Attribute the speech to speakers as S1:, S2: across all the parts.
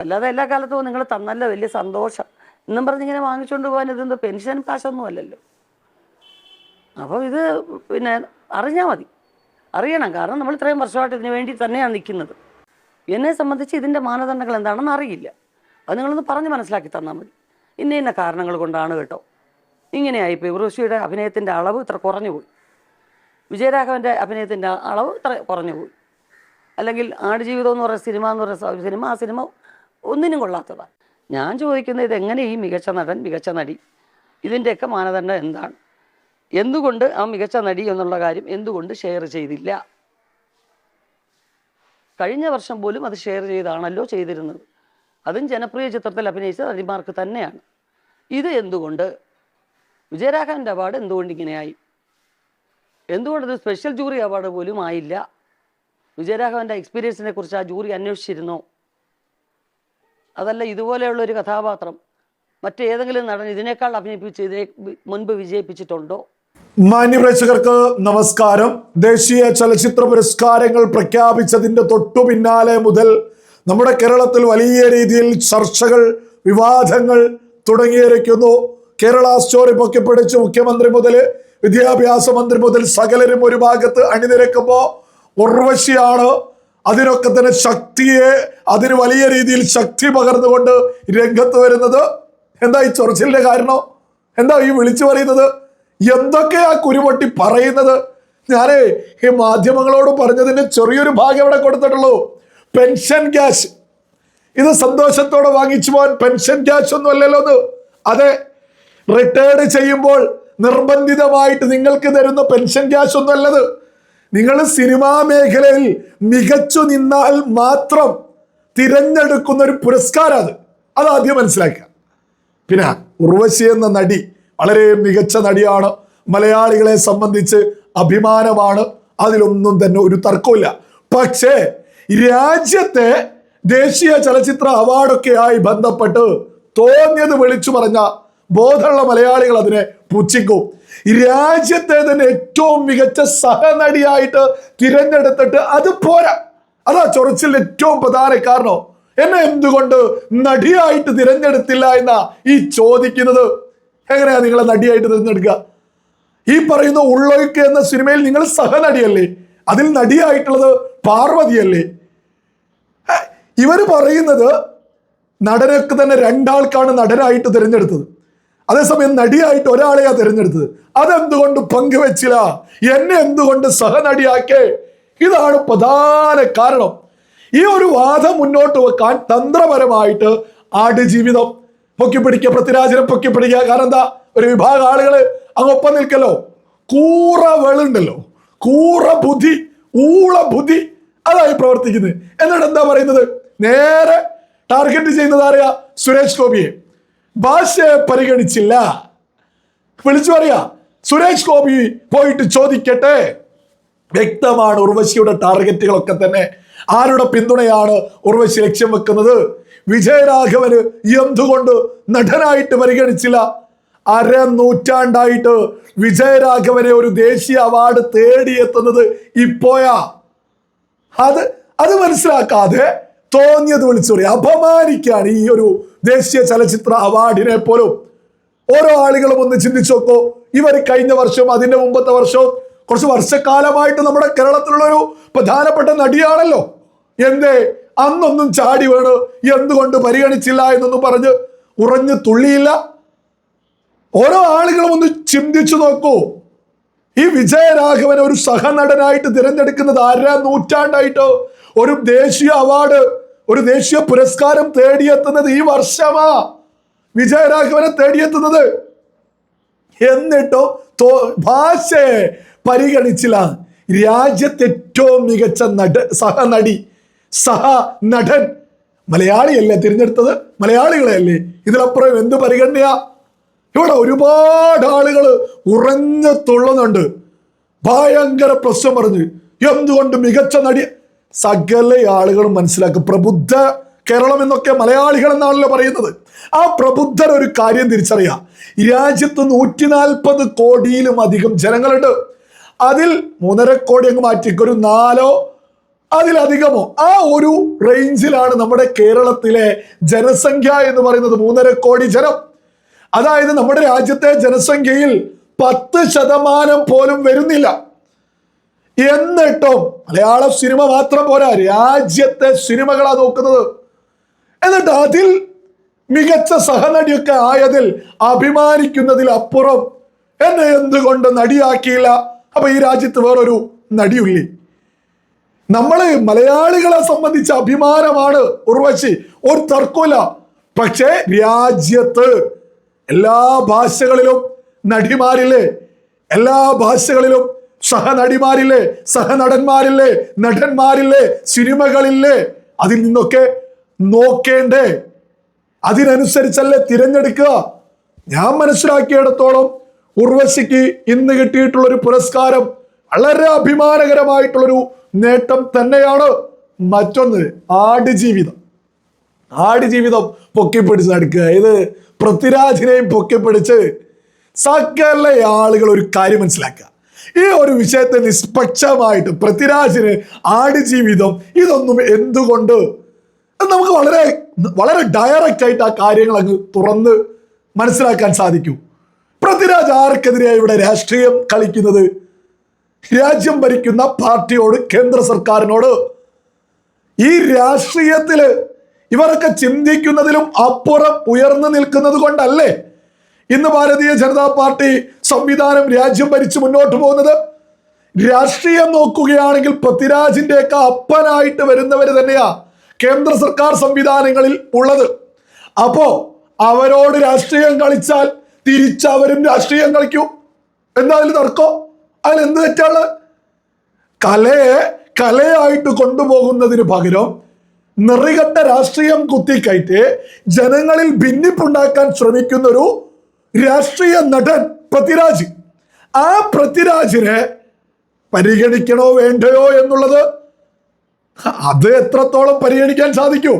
S1: അല്ലാതെ എല്ലാ കാലത്തും നിങ്ങൾ തന്നല്ല വലിയ സന്തോഷം. എന്നും പറഞ്ഞ് ഇങ്ങനെ വാങ്ങിച്ചുകൊണ്ട് പോകാൻ ഇതെന്തോ പെൻഷൻ കാശൊന്നും അല്ലല്ലോ. അപ്പോൾ ഇത് പിന്നെ അറിഞ്ഞാൽ മതി. അറിയണം. കാരണം നമ്മൾ ഇത്രയും വർഷമായിട്ട് ഇതിനു വേണ്ടി തന്നെയാണ് നിൽക്കുന്നത്. എന്നെ സംബന്ധിച്ച് ഇതിന്റെ മാനദണ്ഡങ്ങൾ എന്താണെന്ന് അറിയില്ല. അത് നിങ്ങളൊന്ന് പറഞ്ഞ് മനസ്സിലാക്കി തന്നാൽ മതി. ഇന്ന ഇന്ന കാരണങ്ങൾ കൊണ്ടാണ് കേട്ടോ. ഇങ്ങനെയായിപ്പോയി. ഉർവശിയുടെ അഭിനയത്തിന്റെ അളവ് ഇത്ര കുറഞ്ഞു പോയി. വിജയരാഘവന്റെ അഭിനയത്തിന്റെ അളവ് ഇത്ര കുറഞ്ഞു പോയി. അല്ലെങ്കിൽ ആടുജീവിതം എന്ന് പറയുന്ന സിനിമ എന്ന് പറയുന്ന സിനിമ ആ സിനിമ ഒന്നിനും കൊള്ളാത്തതാണ് ഞാൻ ചോദിക്കുന്നത് ഇതെങ്ങനെ ഈ മികച്ച നടൻ മികച്ച നടി? ഇതിന്റെയൊക്കെ മാനദണ്ഡം എന്താണ്? എന്തുകൊണ്ട് ആ മികച്ച നടി എന്നുള്ള കാര്യം എന്തുകൊണ്ട് ഷെയർ ചെയ്തില്ല? കഴിഞ്ഞ വർഷം പോലും അത് ഷെയർ ചെയ്താണല്ലോ ചെയ്തിരുന്നത്. അതും ജനപ്രിയ ചിത്രത്തിൽ അഭിനയിച്ച നടിമാർക്ക് തന്നെയാണ്. ഇത് എന്തുകൊണ്ട്? വിജയരാഘവന്റെ അവാർഡ് എന്തുകൊണ്ട് ഇങ്ങനെയായി? എന്തുകൊണ്ട് ഇത് സ്പെഷ്യൽ ജൂറി അവാർഡ് പോലും ആയില്ല? വിജയരാഘവന്റെ എക്സ്പീരിയൻസിനെ കുറിച്ച് ആ ജൂറി അന്വേഷിച്ചിരുന്നോ? അതല്ല ഇതുപോലെയുള്ള ഒരു കഥാപാത്രം മറ്റേതെങ്കിലും നടൻ ഇതിനേക്കാൾ അഭിനയിപ്പിച്ച് ഇതിനെ മുൻപ് വിജയിപ്പിച്ചിട്ടുണ്ടോ?
S2: മാന്യപ്രേക്ഷകർക്ക് നമസ്കാരം. ദേശീയ ചലച്ചിത്ര പുരസ്കാരങ്ങൾ പ്രഖ്യാപിച്ചതിന്റെ തൊട്ടു പിന്നാലെ മുതൽ നമ്മുടെ കേരളത്തിൽ വലിയ രീതിയിൽ ചർച്ചകൾ വിവാദങ്ങൾ തുടങ്ങിയിരിക്കുന്നു. കേരള സ്റ്റോറി പൊക്കിപ്പിടിച്ച് മുഖ്യമന്ത്രി മുതൽ വിദ്യാഭ്യാസ മന്ത്രി മുതൽ സകലരും ഒരു ഭാഗത്ത് അണിനിരക്കുമ്പോൾ ഉർവശിയാണ്. അതിനൊക്കെ തന്നെ ശക്തിയെ അതിന് വലിയ രീതിയിൽ ശക്തി പകർന്നുകൊണ്ട് രംഗത്ത് വരുന്നത് എന്താ ഈ ചൊറിച്ചിലിന്റെ കാരണം? എന്താ ഈ വിളിച്ചു പറയുന്നത്? എന്തൊക്കെയാ കുരുപൊട്ടി പറയുന്നത്? ഞാനേ ഈ മാധ്യമങ്ങളോട് പറഞ്ഞതിന്റെ ചെറിയൊരു ഭാഗം ഇവിടെ കൊടുത്തിട്ടുള്ളൂ. Pension cash. ഇത് സന്തോഷത്തോടെ വാങ്ങിച്ചു പോകാൻ പെൻഷൻ ക്യാഷ് ഒന്നും അല്ലല്ലോ ഒന്ന് അതെ റിട്ടയർഡ് ചെയ്യുമ്പോൾ നിർബന്ധിതമായിട്ട് നിങ്ങൾക്ക് തരുന്ന പെൻഷൻ ക്യാഷ് ഒന്നും അല്ലത്. നിങ്ങൾ സിനിമാ മേഖലയിൽ മികച്ചു നിന്നാൽ മാത്രം തിരഞ്ഞെടുക്കുന്ന ഒരു പുരസ്കാരം അത്. അത് ആദ്യം മനസ്സിലാക്കുക. പിന്നെ ഉർവശി എന്ന നടി വളരെ മികച്ച നടിയാണ്. മലയാളികളെ സംബന്ധിച്ച് അഭിമാനമാണ്. അതിലൊന്നും തന്നെ ഒരു തർക്കമില്ല പക്ഷേ രാജ്യത്തെ ദേശീയ ചലച്ചിത്ര അവാർഡൊക്കെയായി ബന്ധപ്പെട്ട് തോന്നിയത് വിളിച്ചു പറഞ്ഞ ബോധമുള്ള മലയാളികൾ അതിനെ പുച്ഛിക്കും രാജ്യത്തെ തന്നെ ഏറ്റവും മികച്ച സഹനടിയായിട്ട് തിരഞ്ഞെടുത്തിട്ട് അത് പോരാ. അതാ ചൊറച്ചിൽ ഏറ്റവും പ്രധാന കാരണം. എന്നെ എന്തുകൊണ്ട് നടിയായിട്ട് തിരഞ്ഞെടുത്തില്ല എന്നാ ഈ ചോദിക്കുന്നത്? എങ്ങനെയാ നിങ്ങളെ നടിയായിട്ട് തിരഞ്ഞെടുക്കുക? ഈ പറയുന്ന ഉള്ളൊഴുക്ക് എന്ന സിനിമയിൽ നിങ്ങൾ സഹനടിയല്ലേ? അതിൽ നടിയായിട്ടുള്ളത് പാർവതിയല്ലേ? ഇവർ പറയുന്നത് നടനൊക്കെ തന്നെ രണ്ടാൾക്കാണ് നടനായിട്ട് തിരഞ്ഞെടുത്തത്. അതേസമയം നടിയായിട്ട് ഒരാളെയാ തിരഞ്ഞെടുത്തത്. അതെന്തുകൊണ്ട് പങ്കുവെച്ചില്ല? എന്നെ എന്തുകൊണ്ട് സഹനടിയാക്കേ? ഇതാണ് പ്രധാന കാരണം. ഈ ഒരു വാദം മുന്നോട്ട് വെക്കാൻ തന്ത്രപരമായിട്ട് ആടുജീവിതം പൊക്കിപ്പിടിക്കുക പൃഥ്വിരാജിനെ പൊക്കിപ്പിടിക്കുക. കാരണം എന്താ? ഒരു വിഭാഗം ആളുകൾ അങ്ങൊപ്പം നിൽക്കല്ലോ. കൂറ വെളുണ്ടല്ലോ കൂറ ബുദ്ധി ഊള ബുദ്ധി അതായി പ്രവർത്തിക്കുന്നത് എന്നിട്ട് എന്താ പറയുന്നത്? നേരെ ടാർഗറ്റ് ചെയ്യുന്നത് സുരേഷ് ഗോപിയെ. ഭാഷയെ പരിഗണിച്ചില്ല. വിളിച്ചു പറയാ സുരേഷ് ഗോപി പോയിട്ട് ചോദിക്കട്ടെ? വ്യക്തമാണ് ഉർവശിയുടെ ടാർഗറ്റുകളൊക്കെ തന്നെ. ആരുടെ പിന്തുണയാണ് ഉർവശി ലക്ഷ്യം വെക്കുന്നത്? വിജയരാഘവന് എന്തുകൊണ്ട് നടനായിട്ട് പരിഗണിച്ചില്ല? അര നൂറ്റാണ്ടായിട്ട് വിജയരാഘവനെ ഒരു ദേശീയ അവാർഡ് തേടിയെത്തുന്നത് ഇപ്പോയാ അത് അത് മനസ്സിലാക്കാതെ തോന്നിയത് വിളിച്ചു പറയും. അപമാനിക്കാണ് ഈ ഒരു ദേശീയ ചലച്ചിത്ര അവാർഡിനെ പോലും. ഓരോ ആളുകളും ഒന്ന് ചിന്തിച്ചു നോക്കോ. ഇവർ കഴിഞ്ഞ വർഷവും അതിന്റെ മുമ്പത്തെ വർഷവും കുറച്ച് വർഷക്കാലമായിട്ട് നമ്മുടെ കേരളത്തിലുള്ള ഒരു പ്രധാനപ്പെട്ട നടിയാണല്ലോ. എന്തേ? അന്നൊന്നും ചാടി വീണ് എന്തുകൊണ്ട് പരിഗണിച്ചില്ല എന്നൊന്നും പറഞ്ഞ് ഉറഞ്ഞു തുള്ളിയില്ല. ഓരോ ആളുകളും ഒന്ന് ചിന്തിച്ചു നോക്കൂ. ഈ വിജയരാഘവനെ ഒരു സഹനടനായിട്ട് തിരഞ്ഞെടുക്കുന്നത് അര നൂറ്റാണ്ടായിട്ട്? ഒരു ദേശീയ അവാർഡ് ഒരു ദേശീയ പുരസ്കാരം തേടിയെത്തുന്നത് ഈ വർഷമാ. വിജയരാഘവനെ തേടിയെത്തുന്നത്. എന്നിട്ടോ ഭാഷയെ പരിഗണിച്ചില്ല. രാജ്യത്തെ ഏറ്റവും മികച്ച നട സഹനടി സഹ നടൻ മലയാളിയല്ലേ തിരഞ്ഞെടുത്തത്? മലയാളികളെയല്ലേ? ഇതിലപ്പുറം എന്ത് പരിഗണനയാ? ഇവിടെ ഒരുപാട് ആളുകൾ ഉറഞ്ഞു തുള്ളുന്നുണ്ട് ഭയങ്കര പ്രശ്നം പറഞ്ഞ്. എന്തുകൊണ്ട് മികച്ച നടി സകല ആളുകളും മനസ്സിലാക്കും. പ്രബുദ്ധ കേരളം എന്നൊക്കെ മലയാളികൾ എന്നാണല്ലോ പറയുന്നത്. ആ പ്രബുദ്ധർ ഒരു കാര്യം തിരിച്ചറിയാം. രാജ്യത്ത് നൂറ്റി നാൽപ്പത് കോടിയിലും അധികം ജനങ്ങളുണ്ട്. അതിൽ മൂന്നര കോടി അങ്ങ് മാറ്റിക്ക്. ഒരു നാലോ അതിലധികമോ? ആ ഒരു റേഞ്ചിലാണ് നമ്മുടെ കേരളത്തിലെ ജനസംഖ്യ എന്ന് പറയുന്നത് മൂന്നര കോടി ജനം. അതായത് നമ്മുടെ രാജ്യത്തെ ജനസംഖ്യയിൽ പത്ത് ശതമാനം പോലും വരുന്നില്ല. എന്നിട്ടും മലയാള സിനിമ മാത്രം പോരാ. രാജ്യത്തെ സിനിമകളാ നോക്കുന്നത്. എന്നിട്ട് അതിൽ മികച്ച സഹനടിയൊക്കെ ആയതിൽ അഭിമാനിക്കുന്നതിൽ അപ്പുറം എന്നെ എന്തുകൊണ്ട് നടിയാക്കിയില്ല? അപ്പൊ ഈ രാജ്യത്ത് വേറൊരു നടിയുള്ളി. നമ്മൾ മലയാളികളെ സംബന്ധിച്ച അഭിമാനമാണ് ഉർവശി. ഒരു തർക്കമില്ല പക്ഷേ രാജ്യത്ത് എല്ലാ ഭാഷകളിലും നടിമാരില്ലേ? എല്ലാ ഭാഷകളിലും സഹനടിമാരില്ലേ? സഹനടന്മാരില്ലേ? നടന്മാരില്ലേ? സിനിമകളില്ലേ? അതിൽ നിന്നൊക്കെ നോക്കേണ്ടേ? അതിനനുസരിച്ചല്ലേ തിരഞ്ഞെടുക്കുക? ഞാൻ മനസ്സിലാക്കിയിടത്തോളം ഉർവശിക്ക് ഇന്ന് കിട്ടിയിട്ടുള്ള ഒരു പുരസ്കാരം വളരെ അഭിമാനകരമായിട്ടുള്ളൊരു നേട്ടം തന്നെയാണ് മറ്റൊന്ന് ആടുജീവിതം. ആടുജീവിതം പൊക്കിപ്പിടിച്ച് നടക്കുക. ഇത് പൃഥ്വിരാജിനെയും പൊക്കിപ്പിടിച്ച് സകല ആളുകൾ ഒരു കാര്യം മനസ്സിലാക്കുക. ഈ ഒരു വിഷയത്തെ നിഷ്പക്ഷമായിട്ട് പൃഥ്വിരാജിന് ആടുജീവിതം ഇതൊന്നും എന്തുകൊണ്ട്? നമുക്ക് വളരെ വളരെ ഡയറക്റ്റ് ആയിട്ട് ആ കാര്യങ്ങൾ അങ്ങ് തുറന്ന് മനസ്സിലാക്കാൻ സാധിക്കൂ. പൃഥ്വിരാജ് ആർക്കെതിരെയാണ് ഇവിടെ രാഷ്ട്രീയം കളിക്കുന്നത്? രാജ്യം ഭരിക്കുന്ന പാർട്ടിയോട് കേന്ദ്ര സർക്കാരിനോട്? ഈ രാഷ്ട്രീയത്തിൽ ഇവരൊക്കെ ചിന്തിക്കുന്നതിലും അപ്പുറം ഉയർന്നു നിൽക്കുന്നത് കൊണ്ടല്ലേ? ഇന്ന് ഭാരതീയ ജനതാ പാർട്ടി സംവിധാനം രാജ്യം ഭരിച്ച് മുന്നോട്ട് പോകുന്നത്. രാഷ്ട്രീയം നോക്കുകയാണെങ്കിൽ പൃഥ്വിരാജിന്റെ ഒക്കെ അപ്പനായിട്ട് വരുന്നവർ തന്നെയാ കേന്ദ്ര സർക്കാർ സംവിധാനങ്ങളിൽ ഉള്ളത്. അപ്പോ അവരോട് രാഷ്ട്രീയം കളിച്ചാൽ തിരിച്ചവരും രാഷ്ട്രീയം കളിക്കൂ. എന്താ അതിൽ തർക്കോ? അതിൽ എന്ത് തെറ്റാണ്? കലയെ കലയായിട്ട് കൊണ്ടുപോകുന്നതിന് പകരം നിറികെട്ട രാഷ്ട്രീയം കുത്തിക്കയറ്റി ജനങ്ങളിൽ ഭിന്നിപ്പുണ്ടാക്കാൻ ശ്രമിക്കുന്ന ഒരു രാഷ്ട്രീയ നടൻ പൃഥ്വിരാജ്. ആ പൃഥ്വിരാജിനെ പരിഗണിക്കണോ വേണ്ടയോ എന്നുള്ളത് അത് എത്രത്തോളം പരിഗണിക്കാൻ സാധിക്കൂ?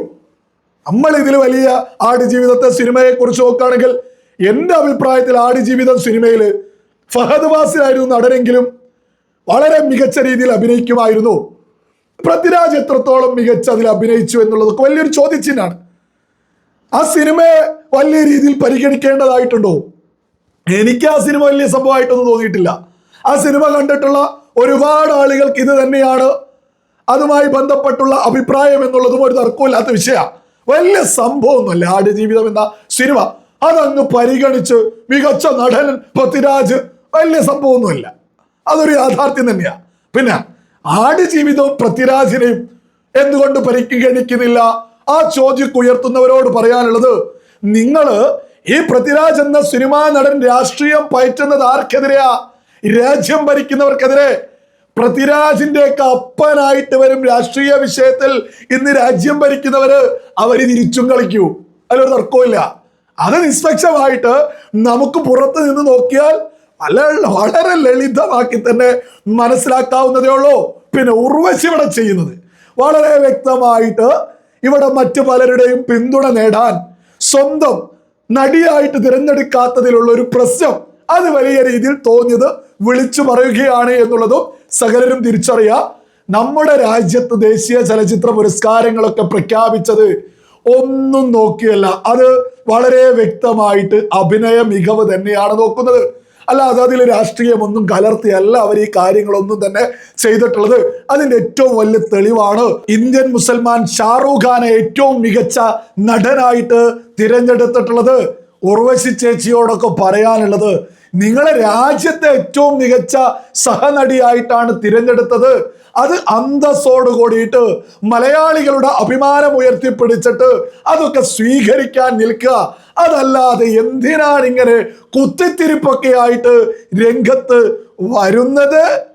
S2: നമ്മൾ ഇതിൽ വലിയ ആടുജീവിതത്തെ സിനിമയെ കുറിച്ച് നോക്കുകയാണെങ്കിൽ എന്റെ അഭിപ്രായത്തിൽ ആടുജീവിതം സിനിമയിൽ ഫഹദ് വാസിലായിരുന്നു നടനെങ്കിലും വളരെ മികച്ച രീതിയിൽ അഭിനയിക്കുമായിരുന്നു. പൃഥ്വിരാജ് എത്രത്തോളം മികച്ച അതിൽ അഭിനയിച്ചു എന്നുള്ളതൊക്കെ വലിയൊരു ചോദ്യചിഹ്നമാണ്. ആ സിനിമയെ വലിയ രീതിയിൽ പരിഗണിക്കേണ്ടതായിട്ടുണ്ടോ? എനിക്ക് ആ സിനിമ വലിയ സംഭവമായിട്ടൊന്നും തോന്നിയിട്ടില്ല. ആ സിനിമ കണ്ടിട്ടുള്ള ഒരുപാട് ആളുകൾക്ക് ഇത് തന്നെയാണ്. അതുമായി ബന്ധപ്പെട്ടുള്ള അഭിപ്രായം എന്നുള്ളതും ഒരു തർക്കമില്ലാത്ത വിഷയമാണ് വലിയ സംഭവമൊന്നുമല്ല. ആടുജീവിതം എന്ന സിനിമ. അതങ്ങ് പരിഗണിച്ച് മികച്ച നടൻ പൃഥ്വിരാജ് വലിയ സംഭവമൊന്നുമില്ല. അതൊരു യാഥാർത്ഥ്യം തന്നെയാണ് പിന്നെ ആടുജീവിതവും പൃഥ്വിരാജിനെയും എന്തുകൊണ്ട് പരിഗണിക്കുന്നില്ല? ആ ചോദ്യം ഉയർത്തുന്നവരോട് പറയാനുള്ളത് നിങ്ങൾ ഈ പൃഥ്വിരാജ് എന്ന സിനിമാ നടൻ രാഷ്ട്രീയം പയറ്റുന്നത് ആർക്കെതിരെയാ? രാജ്യം ഭരിക്കുന്നവർക്കെതിരെ പൃഥ്വിരാജിന്റെ ഒക്കെ അപ്പനായിട്ട് വരും രാഷ്ട്രീയ വിഷയത്തിൽ ഇന്ന് രാജ്യം ഭരിക്കുന്നവര് അവർ തിരിച്ചും കളിക്കൂ. അതിലൊരു തർക്കമില്ല അത് നിഷ്പക്ഷമായിട്ട് നമുക്ക് പുറത്ത് നിന്ന് നോക്കിയാൽ വളരെ വളരെ ലളിതമാക്കി തന്നെ മനസ്സിലാക്കാവുന്നതേ ഉള്ളൂ. പിന്നെ ഉർവശി ഇവിടെ ചെയ്യുന്നത്. വളരെ വ്യക്തമായിട്ട് ഇവിടെ മറ്റു പലരുടെയും പിന്തുണ നേടാൻ സ്വന്തം നടിയായിട്ട് തിരഞ്ഞെടുക്കാത്തതിലുള്ള ഒരു പ്രശ്നം. അത് വലിയ രീതിയിൽ തോന്നിയത് വിളിച്ചു പറയുകയാണ് എന്നുള്ളതും സകലരും തിരിച്ചറിയാം. നമ്മുടെ രാജ്യത്ത് ദേശീയ ചലച്ചിത്ര പുരസ്കാരങ്ങളൊക്കെ പ്രഖ്യാപിച്ചത് ഒന്നും നോക്കിയല്ല. അത് വളരെ വ്യക്തമായിട്ട് അഭിനയ മികവ് തന്നെയാണ് നോക്കുന്നത്. അല്ലാതെ അതിൽ രാഷ്ട്രീയമൊന്നും കലർത്തിയല്ല അവർ ഈ കാര്യങ്ങളൊന്നും തന്നെ ചെയ്തിട്ടുള്ളത്. അതിന്റെ ഏറ്റവും വലിയ തെളിവാണ് ഇന്ത്യൻ മുസൽമാൻ ഷാറൂഖ് ഖാനെ ഏറ്റവും മികച്ച നടനായിട്ട് തിരഞ്ഞെടുത്തിട്ടുള്ളത്. ഉർവശി ചേച്ചിയോടൊക്കെ പറയാനുള്ളത് നിങ്ങളെ രാജ്യത്തെ ഏറ്റവും മികച്ച സഹനടിയായിട്ടാണ് തിരഞ്ഞെടുത്തത്. അത് അന്തസ്സോട് കൂടിയിട്ട് മലയാളികളുടെ അഭിമാനം ഉയർത്തിപ്പിടിച്ചിട്ട് അതൊക്കെ സ്വീകരിക്കാൻ നിൽക്കുക. അതല്ലാതെ എന്തിനാണ് ഇങ്ങനെ കുത്തിത്തിരിപ്പൊക്കെ ആയിട്ട് രംഗത്ത് വരുന്നത്?